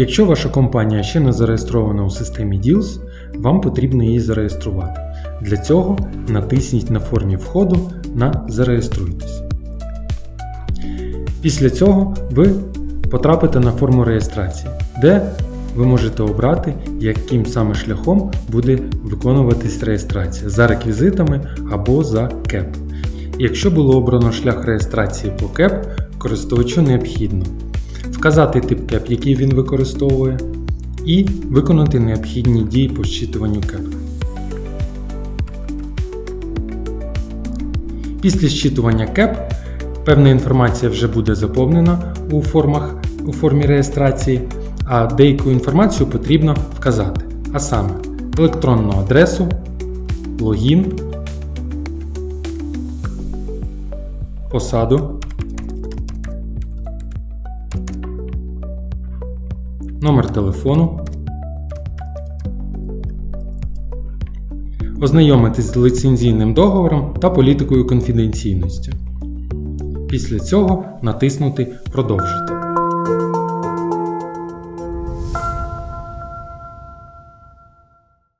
Якщо ваша компанія ще не зареєстрована у системі DILS, вам потрібно її зареєструвати. Для цього натисніть на формі входу на Зареєструйтесь. Після цього ви потрапите на форму реєстрації, де ви можете обрати, яким саме шляхом буде виконуватись реєстрація за реквізитами або за КЕП. Якщо було обрано шлях реєстрації по КЕП, користувачу необхідно вказати тип КЕП, який він використовує, і виконати необхідні дії по щитуванню КЕП. Після щитування КЕП певна інформація вже буде заповнена у формах у формі реєстрації, а деяку інформацію потрібно вказати, а саме електронну адресу, логін, посаду, номер телефону, ознайомитись з ліцензійним договором та політикою конфіденційності. Після цього натиснути Продовжити.